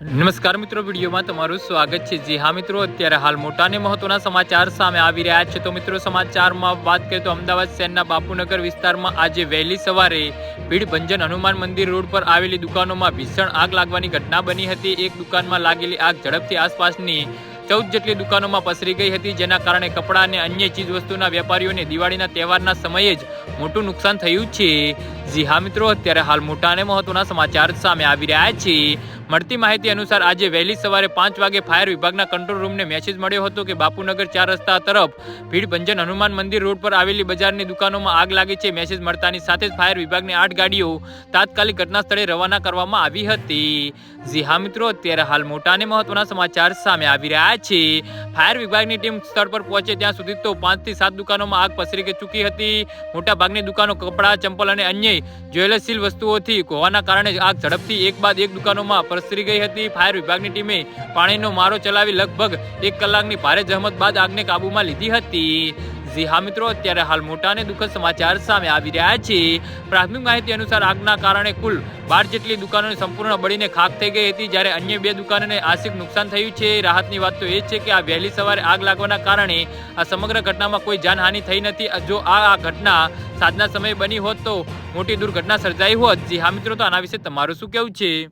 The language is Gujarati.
નમસ્કાર મિત્રો, વિડીયોમાં તમારું સ્વાગત છે. જી હા મિત્રો, અત્યારે હાલ મોટા અને મહત્વના સમાચાર સામે આવી રહ્યા છે. તો મિત્રો, સમાચારમાં વાત કરીએ તો અમદાવાદ શહેરના બાપુનગર વિસ્તારમાં આજે વહેલી સવારે ભીડ ભંજન હનુમાન મંદિર રોડ પર આવેલી દુકાનોમાં ભીષણ આગ લાગવાની ઘટના બની હતી. એક દુકાનમાં લાગેલી આગ ઝડપથી આસપાસની ચૌદ જેટલી દુકાનોમાં પસરી ગઈ હતી, જેના કારણે કપડાં અને અન્ય ચીજ વસ્તુના વેપારીઓને દિવાળીના તહેવારના સમયે જ મોટું નુકસાન થયું છે. જી હા મિત્રો, અત્યારે હાલ મોટા અને મહત્વના સમાચાર સામે આવી રહ્યા છે. મળતી માહિતી અનુસાર આજે વહેલી સવારે પાંચ વાગે ફાયર વિભાગના કંટ્રોલ રૂમને મેસેજ મળ્યો હતો કે બાપુનગર ચાર રસ્તા તરફ ભીડ ભંજન હનુમાન મંદિર રોડ પર આવેલી બજારની દુકાનોમાં આગ લાગી છે. મેસેજ મળતાની સાથે જ ફાયર વિભાગની આઠ ગાડીઓ તાત્કાલિક ઘટના સ્થળે રવાના કરવામાં આવી હતી. જી હા મિત્રો, અત્યારે હાલ મોટા અને મહત્વના સમાચાર સામે આવી રહ્યા છે. ફાયર વિભાગની ટીમ સ્થળ પર પહોંચે ત્યાં સુધી તો પાંચથી સાત દુકાનોમાં આગ પસરી ચૂકી હતી. મોટા ભાગની દુકાનો કપડાં, ચંપલ અને અન્ય જ્વેલરશીલ વસ્તુઓથી હોવાના કારણે આગ ઝડપથી એક બાદ એક દુકાનોમાં પ્રસરી ગઈ હતી. ફાયર વિભાગની ટીમે પાણીનો મારો ચલાવી લગભગ એક કલાકની ભારે જહેમત બાદ આગને કાબૂમાં લીધી હતી. જી હા મિત્રો, અત્યારે હાલ મોટા અને દુઃખદ સમાચાર સામે આવી રહ્યા છે. પ્રાથમિક માહિતી અનુસાર આગના કારણે કુલ બાર જેટલી દુકાનો સંપૂર્ણ બળીને ખાક થઈ ગઈ હતી, જ્યારે અન્ય બે દુકાનોને આંશિક નુકસાન થયું છે. રાહતની વાત તો એ છે કે આ વહેલી સવારે આગ લાગવાના કારણે આ સમગ્ર ઘટનામાં કોઈ જાનહાનિ થઈ નથી. જો આ આ ઘટના સાંજના સમયે બની હોત તો મોટી દુર્ઘટના સર્જાઈ હોત. જી હા મિત્રો, તો આના વિશે તમારું શું કહેવું છે?